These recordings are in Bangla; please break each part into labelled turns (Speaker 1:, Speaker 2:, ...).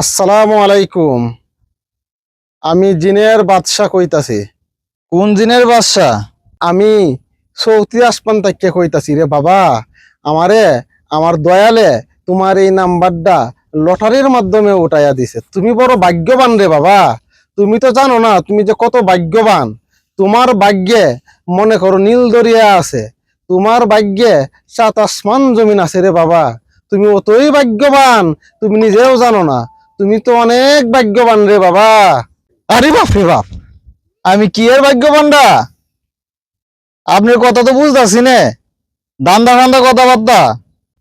Speaker 1: আসসালামু আলাইকুম। আমি জিনের বাদশা কইতাছি।
Speaker 2: কোন জিনের বাদশা?
Speaker 1: আমি সৌতি আসমান তাকে কইতাছি রে বাবা। আমারে আমার দয়ালে তোমার এই নাম্বারটা লটারির মাধ্যমে উঠাইয়া দিছে। তুমি বড় ভাগ্যবান রে বাবা। তুমি তো জানো না তুমি যে কত ভাগ্যবান। তোমার ভাগ্যে মনে করো নীল দরিয়া আছে। তোমার ভাগ্যে সাত আসমান জমিন আছে রে বাবা। তুমি অতই ভাগ্যবান তুমি নিজেও জানো না। তুমি তো অনেক ভাগ্যবান রে বাবা।
Speaker 2: আরে বাপ রে বাপ, আমি কি এর ভাগ্যবানরা আপনার কথা তো বুঝতেছি নে। দান্দা ফান্দা কথাবার্তা।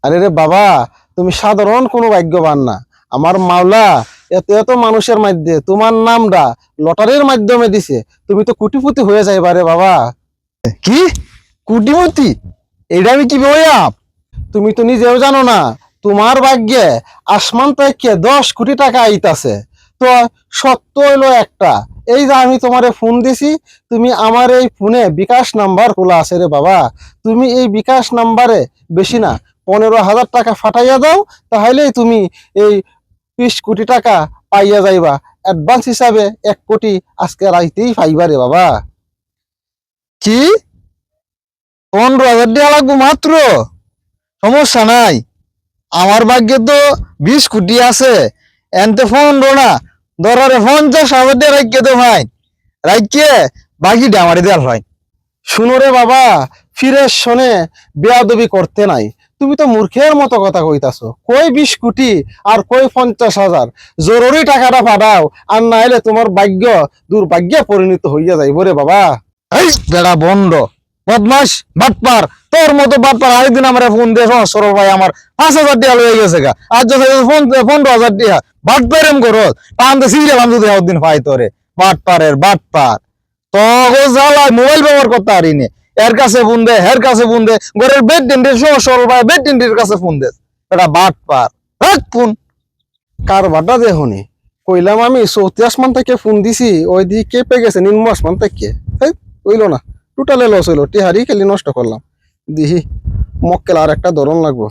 Speaker 1: আরে রে বাবা, তুমি সাধারণ কোনো ভাগ্যবান না। আমার মাওলা এত এত মানুষের মধ্যে তোমার নামটা লটারির মাধ্যমে দিছে। তুমি তো কুটিপুতি হয়ে যাইবা রে বাবা।
Speaker 2: কি? কুটিমতি এটা আমি কি বইয়াম
Speaker 1: তুমি তো নিজেও জানো না। তোমার ভাগ্যে আসমান থেকে দশ কোটি টাকা আইতাছে। তো সত্য হইল একটা। এই যে আমি তোমারে ফোন দিছি, তুমি আমার এই ফোনে বিকাশ নাম্বার খোলা আছে রে বাবা। তুমি এই বিকাশ নাম্বারে বেশি না, পনেরো হাজার টাকা ফাটাইয়া দাও, তাহলেই তুমি এই বিশ কোটি টাকা পাইয়া যাইবা। অ্যাডভান্স হিসাবে এক কোটি আজকে রাইতেই পাইবা রে বাবা।
Speaker 2: কি? পনেরো হাজার টাকা লাগবো মাত্র? সমস্যা নাই। আমার ভাগ্যে তো বিশ কোটি আছে। এনতে পনেরো না। ধরারে পঞ্চাশ হাজার টাকা রাখিয়ে তো ভাই। রাখিয়ে বাকিটা আমারই দেওয়ার হয়
Speaker 1: শুনো রে বাবা ফিরে শোনে বেয়াদবি করতে নাই। তুমি তো মূর্খের মতো কথা কইতাছো। কই বিশ কোটি আর কই পঞ্চাশ হাজার? জরুরি টাকাটা পাঠাও, আর না হলে তোমার ভাগ্য দুর্ভাগ্যে পরিণত হইয়া যাইব রে বাবা।
Speaker 2: এই বেড়া বন্ড বদমাস বাটপার। তোর মতো বাটপার আরেকদিন আমার ফোন দিয়ে সরল ভাই আমার পাঁচ হাজার টাকা লয়ে গেছে গা। আর যদি ফোন পনেরো হাজার টাকা। বাটপার এম করো। পান্তে সিরিয়াল আমি যদি একদিন পাই তোরে। বাট পারের বাট পার। তো জ্বালা মোবাইল ব্যবহার করতে পারি নে এর কাছে ফোন দে, হের কাছে ফোন দে। ঘরের বেড সহ সরল ভাই বেড টেন্ডের কাছে ফোন দে এটা বাটপার রাখ ফোন
Speaker 1: কারবারটা দেখুনি কইলাম আমি চৌতি আসমান থেকে ফোন দিছি ওই দিকে কেঁপে গেছে নিম্ন আসমান থেকে। হইল না। টোটালে লস হইল। টিহারি খেলি নষ্ট করলাম। দিহি মক্কেল আর একটা ধরন লাগবো।